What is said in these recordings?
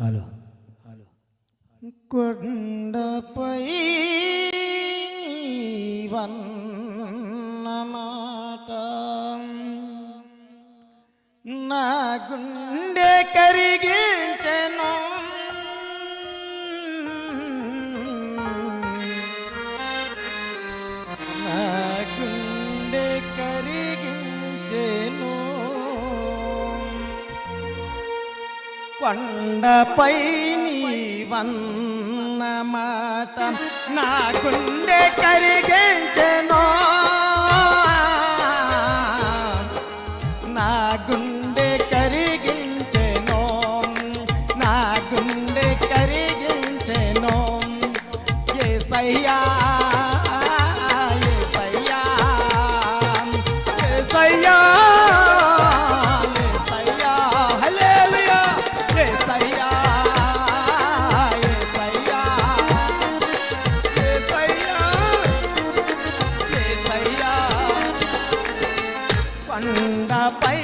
Hello. కొండపై వన్నమాట. నా గుండె కరిగించను. కొండపై నీవన్న మాట నా గుండె కరిగించెనో కొండపై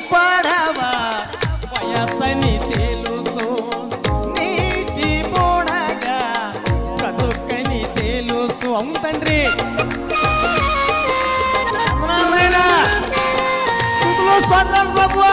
పడవా వయసని తెలుసు. నీటి బోడగా బ్రతుకని తెలుసు. అవును తండ్రి. సోదరాలు బాబువా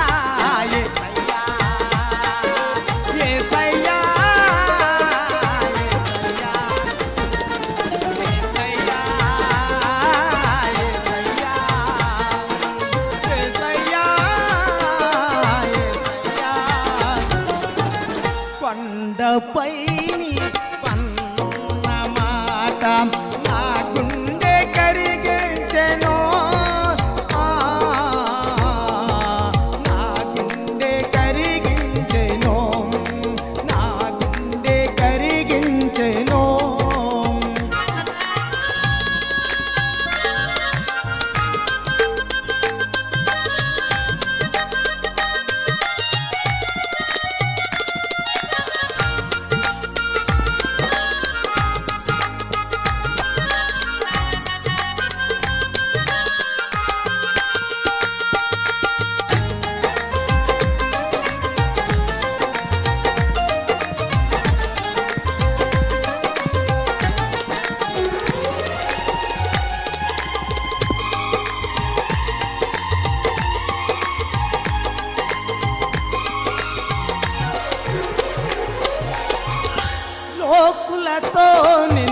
তো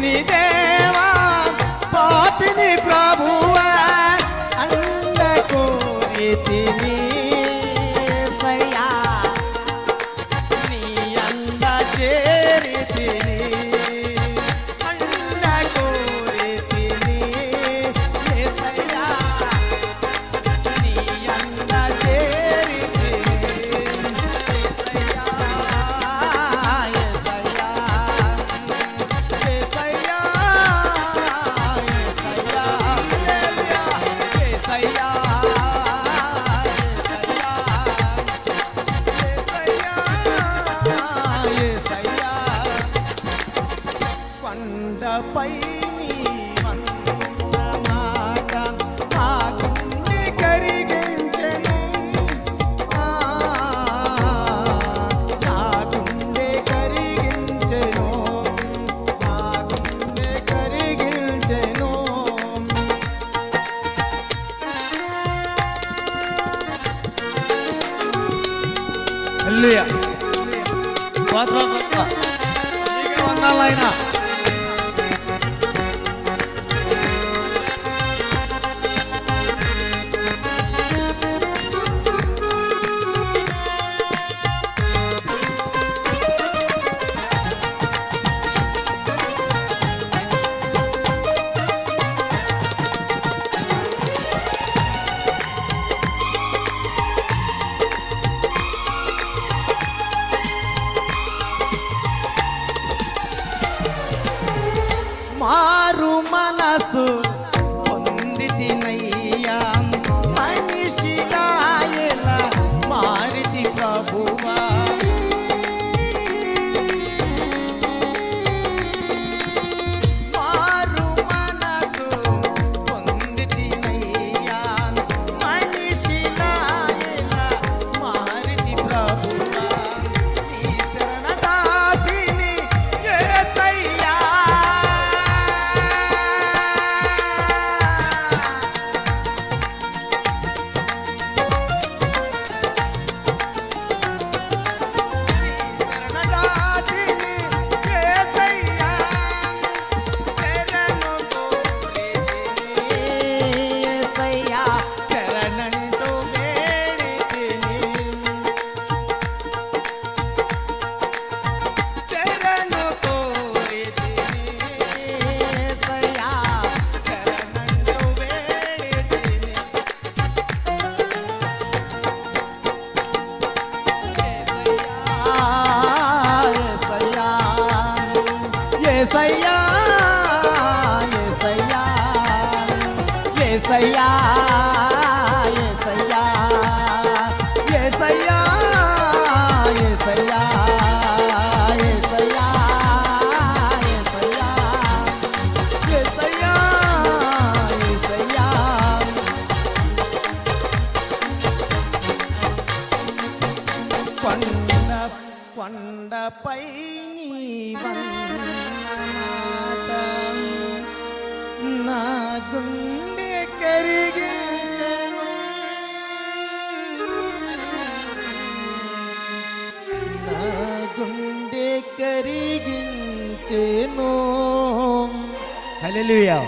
তিনি కొండపై सैया ये सैया ये सैया ये सैया ये सैया ये सैया ये सैया ये सैया पंड पंड पई वन நாகும் గుండె కరిగించేను. హల్లెలూయా.